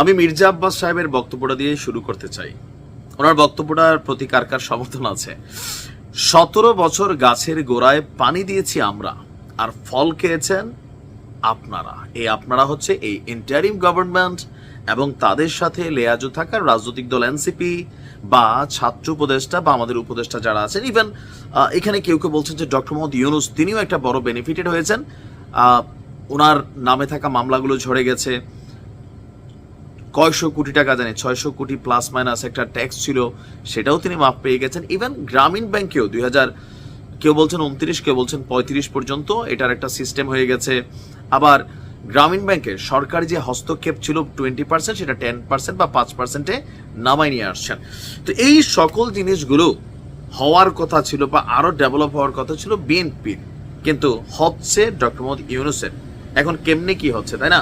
আমি মির্জা আব্বাস সাহেবের বক্তব্যটা দিয়ে শুরু করতে চাই। ওনার বক্তব্যটার প্রতি কার সমর্থন আছে? সতেরো বছর গাছের গোড়ায় পানি দিয়েছি আমরা, আর ফল খেয়েছেন আপনারা। এই আপনারা হচ্ছে এই ইন্টারিম গভর্নমেন্ট এবং তাদের সাথে লেয়াজু থাকার রাজনৈতিক দল এনসিপি বা ছাত্র উপদেষ্টা বা আমাদের উপদেষ্টা যারা আছেন ইভেন এখানে কেউ কেউ বলছেন যে ডক্টর মোহাম্মদ ইউনুস, তিনিও একটা বড় বেনিফিটেড হয়েছেন। ওনার নামে থাকা মামলাগুলো ঝরে গেছে। কয়শো কোটি টাকা, জানি, ছয়শো কোটি প্লাস মাইনাস একটা ট্যাক্স ছিল, সেটাও তিনি মাপ পেয়ে গেছেন। ইভেন গ্রামীণ ব্যাংকেও, দুই হাজার, কেউ বলছেন উনত্রিশ কেউ বলছেন পঁয়ত্রিশ পর্যন্ত এটার একটা সিস্টেম হয়ে গেছে। আবার গ্রামীণ ব্যাংকে সরকার যে হস্তক্ষেপ ছিল টোয়েন্টি পার্সেন্ট সেটা টেন পার্সেন্ট বা পাঁচ পার্সেন্টে নামাই নিয়ে আসছেন। তো এই সকল জিনিসগুলো হওয়ার কথা ছিল বা আরও ডেভেলপ হওয়ার কথা ছিল বিএনপির কিন্তু হচ্ছে ডক্টর মোহাম্মদ ইউনুসের। এখন কেমনে কি হচ্ছে, তাই না?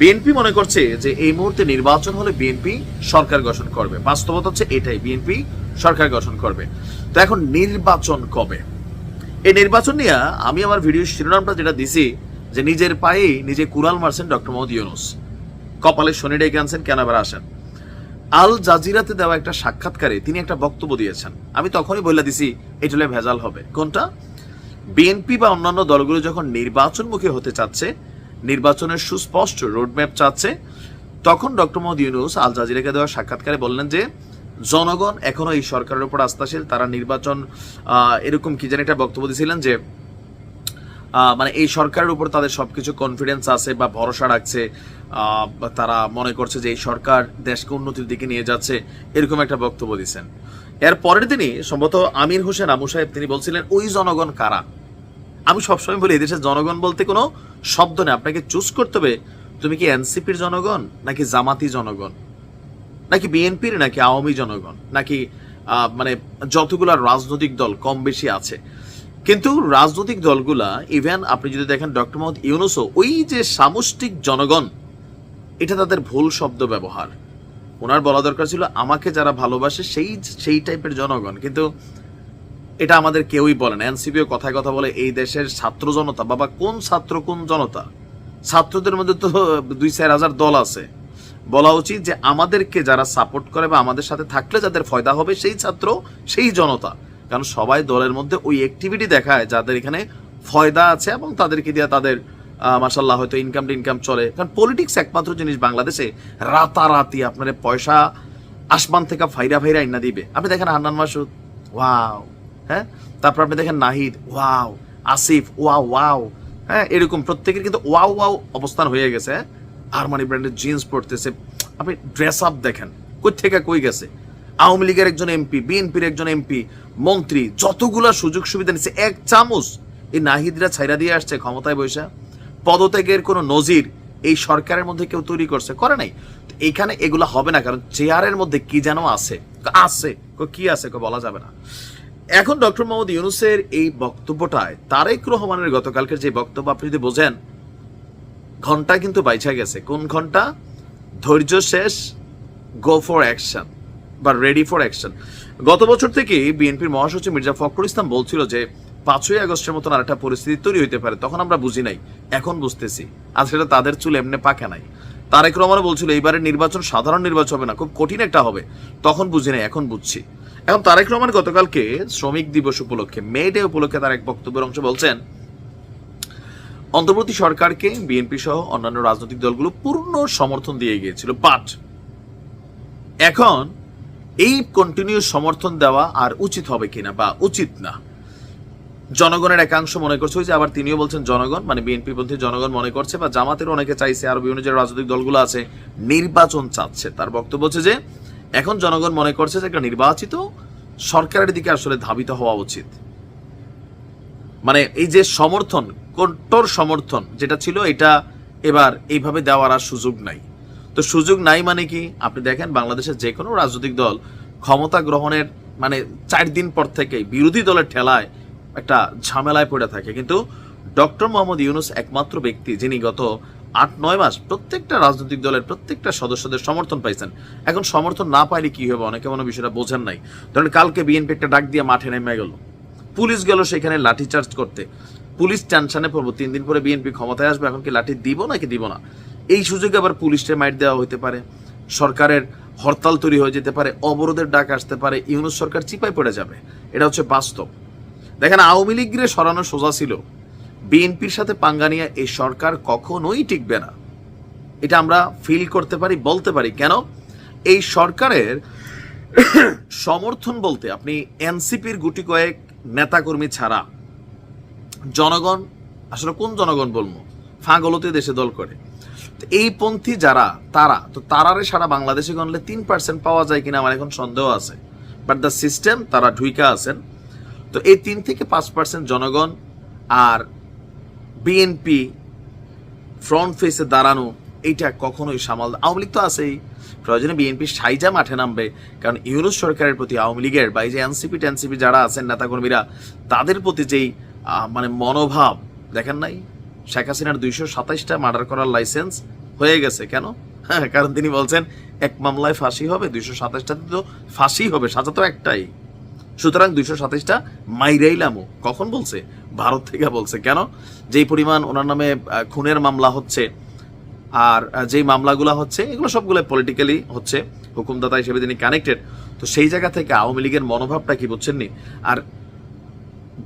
বিএনপি মনে করছে যে এই মুহূর্তে নির্বাচন হলে বিএনপি সরকার গঠন করবে। বাস্তবতা হচ্ছে এটাই বিএনপি সরকার গঠন করবে। তো এখন নির্বাচন কবে? এই নির্বাচন নিয়ে আমি আমার ভিডিও শিরোনামটা যেটা দিছি, যে নিজের পায়েই নিজে কুড়াল মারছেন ডক্টর মোহাম্মদ ইউনুস। কপালে শনি ডেকে আনছেন, কেন আবার আসেন? আল জাজিরাতে দেওয়া একটা সাক্ষাৎকারে তিনি একটা বক্তব্য দিয়েছেন। আমি তখনই বলে দিছি, এটা ভেজাল হবে। কোনটা? বিএনপি বা অন্যান্য দলগুলো যখন নির্বাচনমুখী হতে চাচ্ছে নির্বাচনের সুস্পষ্ট রোডম্যাপ চাচ্ছে। তখন ডক্টর মোহাম্মদ ইউনুস আল জাজিরাকে দেওয়া সাক্ষাৎকারে বললেন যে, জনগণ এখনও এই সরকারের উপর আস্থাশীল, তারা নির্বাচন এরকম কি জানি একটা বক্তব্য দিয়েছিলেন যে মানে এই সরকারের উপর তাদের সবকিছু কনফিডেন্স আছে বা ভরসা রাখছে তারা মনে করছে যে এই সরকার দেশকে উন্নতির দিকে নিয়ে যাচ্ছে, এরকম একটা বক্তব্য দিচ্ছেন এর পরের দিনই সম্ভবত আমির হোসেন আমু সাহেব তিনি বলছিলেন, ওই জনগণ কারা? আমি সবসময় বলি, এদেশের জনগণ বলতে কোনো শব্দ নেই। আপনাকে চুজ করতে হবে, তুমি কি এনসিপির জনগণ নাকি জামাতি জনগণ? নাকি বিএনপির, নাকি আওয়ামী জনগণ? নাকি মানে যতগুলা রাজনৈতিক দল কম বেশি আছে। কিন্তু রাজনৈতিক দলগুলা ইভেন আপনি যদি দেখেন ডক্টর মোহাম্মদ ইউনুসও, ওই যে সামষ্টিক জনগণ, এটা তাদের ভুল শব্দ ব্যবহার। ওনার বলা দরকার ছিল, আমাকে যারা ভালোবাসে, সেই সেই টাইপের জনগণ। কিন্তু এটা আমাদের কেউই বলে না। এনসিপিও কথায় কথা বলে, এই দেশের ছাত্র জনতা, বাবা, কোন ছাত্র, কোন জনতা? ছাত্রদের মধ্যে তো দুই চার হাজার দল আছে। বলা উচিত যে আমাদেরকে যারা সাপোর্ট করে বা আমাদের সাথে থাকলে যাদের ফয়দা হবে, সেই ছাত্র, সেই জনতা। কারণ সবাই দলের মধ্যে ওই অ্যাক্টিভিটি দেখায়, যাদের এখানে ফয়দা আছে এবং তাদেরকে দিয়ে তাদের মাসাল্লাহ হয়তো ইনকাম ইনকাম চলে। কারণ পলিটিক্স একমাত্র জিনিস বাংলাদেশে, রাতারাতি আপনার পয়সা আসমান থেকে ফাইরা ফাইরা ইন্না দিবে। আপনি দেখেন হান্নান মাসুদ ওয়াও হ্যাঁ? তারপর আপনি দেখেন Nahid, wow, Asif, wow wow হ্যাঁ? এরকম প্রত্যেকের কিন্তু ওয়াও ওয়াও অবস্থান হয়ে গেছে? আরমানি ব্র্যান্ডের জিন্স পরতেছে। আপনি ড্রেস আপ দেখেন কই থেকে কই গেছে? আওয়ামী লীগের একজন এমপি, বিএনপির একজন এমপি, মন্ত্রী, যতগুলা সুযোগ সুবিধা নিচ্ছে এক চামচ এই নাহিদরা ছাইরা দিয়ে আসছে ক্ষমতায় বৈশা পদত্যাগের কোনো নজির এই সরকারের মধ্যে কেউ তৈরি করছে, করে নাই। এখানে এগুলা হবে না, কারণ চেয়ারের মধ্যে কি যেন আছে। আছে। কি আছে বলা যাবে না। এখন ডক্টর মোহাম্মদ ইউনুসের এই বক্তব্যটায় তারেক রহমানের গতকালকের যে বক্তব্য আপনি যদি বোঝেন, ঘণ্টা কিন্তু বাইছা গেছে। কোন ঘণ্টা? ধৈর্য শেষ গো ফর অ্যাকশন বা রেডি ফর অ্যাকশন গত বছর থেকে বিএনপির মহাসচিব মির্জা ফখরুল ইসলাম বলছিল যে, পাঁচই আগস্টের মতন আর একটা পরিস্থিতি তৈরি হইতে পারে। তখন আমরা বুঝি নাই, এখন বুঝতেছি। আর সেটা তাদের চুল এমনি পাকে নাই। তারেক রহমানও বলছিল এইবারে নির্বাচন সাধারণ নির্বাচন হবে না, খুব কঠিন একটা হবে। তখন বুঝি নাই, এখন বুঝছি। এখন তারেক রহমান গতকালকে শ্রমিক দিবস উপলক্ষে, মে ডে উপলক্ষে তার এক বক্তব্যের অংশ বলছেন, অন্তর্বর্তী সরকারকে বিএনপি সহ অন্যান্য রাজনৈতিক দলগুলো পূর্ণ সমর্থন দিয়ে গিয়েছিল বাট এখন এই কন্টিনিউ সমর্থন দেওয়া আর উচিত হবে কিনা বা উচিত না? জনগণের একাংশ মনে করছে যে আবার তিনিও বলছেন জনগণ মানে বিএনপি পন্থী জনগণ মনে করছে, বা জামাতের অনেকে চাইছে আর বিভিন্ন যে রাজনৈতিক দলগুলো আছে, নির্বাচন চাচ্ছে। তার বক্তব্য হচ্ছে যে এখন জনগণ মনে করছে যে একটা নির্বাচিত সরকারের দিকে আসলে ধাবিত হওয়া উচিত। মানে এই যে সমর্থন কট্টর সমর্থন যেটা ছিল, এটা এবার এইভাবে দেওয়ার আর সুযোগ নাই। তো সুযোগ নাই মানে কি? আপনি দেখেন বাংলাদেশের যে কোনো রাজনৈতিক দল ক্ষমতা গ্রহণের মানে চার দিন পর থেকে বিরোধী দলের ঠেলায় একটা ঝামেলায় পড়ে থাকে। কিন্তু ডক্টর মোহাম্মদ ইউনুস একমাত্র ব্যক্তি যিনি গত আট, নয় মাস প্রত্যেকটা রাজনৈতিক দলের প্রত্যেকটা সদস্যদের সমর্থন পাইছেন। এখন সমর্থন না পাইলে কি হবে অনেকে মনে বিষয়টা বোঝেন নাই। ধরেন কালকে বিএনপি একটা ডাক দিয়ে মাঠে নেমে গেল। পুলিশ গেল সেখানে লাঠিচার্জ করতে। পুলিশ টেনশনে পড়ব। তিন দিন পরে বিএনপি ক্ষমতায় আসবে, এখন কি লাঠি দিব নাকি দিব না? এই সুযোগে আবার পুলিশে মাইট দেওয়া হতে পারে। সরকারের হরতাল তৈরি হয়ে যেতে পারে। অবরোধের ডাক আসতে পারে। ইউনুস সরকার চিপায় পড়ে যাবে। এটা হচ্ছে বাস্তব। দেখেন, আওয়ামী লীগরে সরানো সোজা ছিল। বিএনপির সাথে পাঙ্গা নিয়ে এই সরকার কখনোই টিকবে না। এটা আমরা ফিল করতে পারি, বলতে পারি। কেন? এই সরকারের সমর্থন বলতে আপনি এনসিপির গুটি কয়েক নেতাকর্মী ছাড়া জনগণ, আসলে কোন জনগণ বলব? ফাঁগলতে দেশে দল করে। এই পন্থী যারা, তারা, তো তারারে সারা বাংলাদেশে গণলে তিন পার্সেন্ট পাওয়া যায় কিনা আমার এখন সন্দেহ আছে। বাট দ্য সিস্টেম তারা ঢুইকা আছেন। তো এই তিন থেকে পাঁচ পার্সেন্ট জনগণ আর বিএনপি ফ্রন্ট ফেসে দাঁড়ানো, এইটা কখনোই সামাল আওয়ামী লীগ তো আছেই। প্রয়োজনে বিএনপি সাইজা মাঠে নামবে। কারণ ইউরোপ সরকারের প্রতি, আওয়ামী লীগের বা এই যে এনসিপি টেনসিপি যারা আছেন নেতাকর্মীরা, তাদের প্রতি যেই মানে মনোভাব, দেখেন নাই? শেখ হাসিনার দুইশো সাতাইশটা মার্ডার করার লাইসেন্স হয়ে গেছে। কেন? হ্যাঁ কারণ তিনি বলছেন, এক মামলায় ফাঁসি হবে, দুইশো সাতাইশটাতে তো ফাঁসি হবে, সাজা তো একটাই। সুতরাং দুইশো সাতাইশটা মাইরাইলামও কখন বলছে? ভারত থেকে বলছে। কেন? যেই পরিমাণ ওনার নামে খুনের মামলা হচ্ছে আর যেই মামলাগুলো হচ্ছে, এগুলো সবগুলো পলিটিক্যালি হচ্ছে, হুকুমদাতা হিসেবে তিনি কানেক্টেড তো সেই জায়গা থেকে আওয়ামী লীগের মনোভাবটা কি বুঝছেননি? আর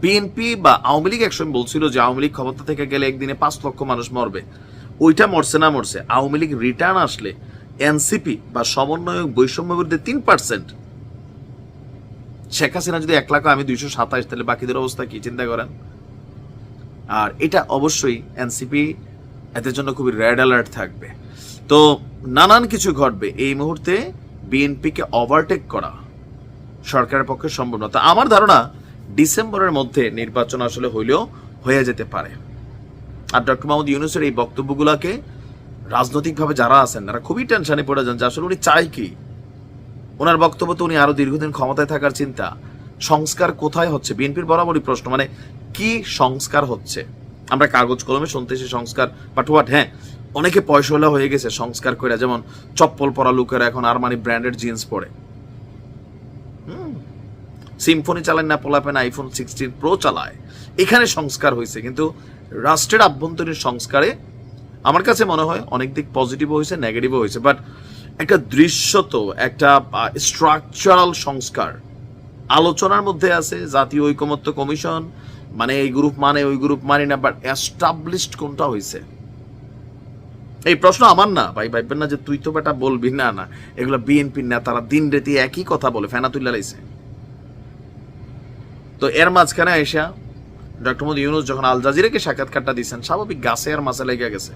বিএনপি বা আওয়ামী লীগ একসময় বলছিল যে আওয়ামী লীগ ক্ষমতা থেকে গেলে একদিনে পাঁচ লক্ষ মানুষ মরবে। ওইটা মরছে না মরছে। আওয়ামী লীগ রিটার্ন আসলে এনসিপি বা সমন্বয়ক বৈষম্য বিরুদ্ধে তিন পার্সেন্ট শেখ হাসিনা যদি এক লাখ আমি দুইশো সাতাশ, তাহলে বাকিদের অবস্থা কি? চিন্তা করেন। আর এটা অবশ্যই এনসিপি এদের জন্য খুবই রেড অ্যালার্ট থাকবে। তো নানান কিছু ঘটবে। এই মুহূর্তে বিএনপিকে ওভারটেক করা সরকারের পক্ষে সম্ভব না। তো আমার ধারণা ডিসেম্বরের মধ্যে নির্বাচন আসলে হইলেও হয়ে যেতে পারে। আর ডক্টর মাহমুদ ইউনুসের এই বক্তব্যগুলোকে রাজনৈতিকভাবে যারা আছেন, তারা খুবই টেনশনে পড়ে যান যে আসলে উনি চাই কি? ওনার বক্তব্য তো উনি আরও দীর্ঘদিন ক্ষমতায় থাকার চিন্তা। সংস্কার কোথায় হচ্ছে? বিএনপির বরাবরই প্রশ্ন মানে কি সংস্কার হচ্ছে? আমরা কাগজ কলমে শুনতেছি সংস্কার বাট হোয়াট হ্যাঁ অনেকে পয়সাওয়ালা হয়ে গেছে সংস্কার করে যেমন চপ্পল পরা লোকেরা এখন আরমানি ব্র্যান্ডেড জিন্স পরে। সিম্ফনি চালায় না পোলাপেন আইফোন সিক্সটিন প্রো চালায়। এখানে সংস্কার হয়েছে কিন্তু রাষ্ট্রের আভ্যন্তরীণ সংস্কারে আমার কাছে মনে হয় অনেক দিক পজিটিভও হয়েছে নেগেটিভও হয়েছে বাট একটা দৃশ্যত, একটা স্ট্রাকচারাল সংস্কার। আলোচনার মধ্যে আছে জাতীয় ঐকমত্য কমিশন মানে এই গ্রুপ মানে ওই গ্রুপ মানে না বাট এস্টাবলিশড কোনটা হয়েছে এই প্রশ্ন আমার না, ভাই ভাইবেন না যে তুই তো বেটা বলবি, না না। এগুলো বিএনপির নেতারা দিন রেতি একই কথা বলে ফেনা তুল্লা লাইছে। তো এর মাঝখানে আইসা, ডক্টর মোদী ইউনুস যখন আল জাজিরাকে সাক্ষাৎকারটা দিচ্ছেন স্বাভাবিক গাছে আর মাছে লেগে গেছে।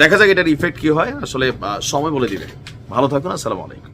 দেখা যাক এটার ইফেক্ট কি হয়। আসলে সময় বলে দিবে। ভালো থাকুন আসসালামু আলাইকুম।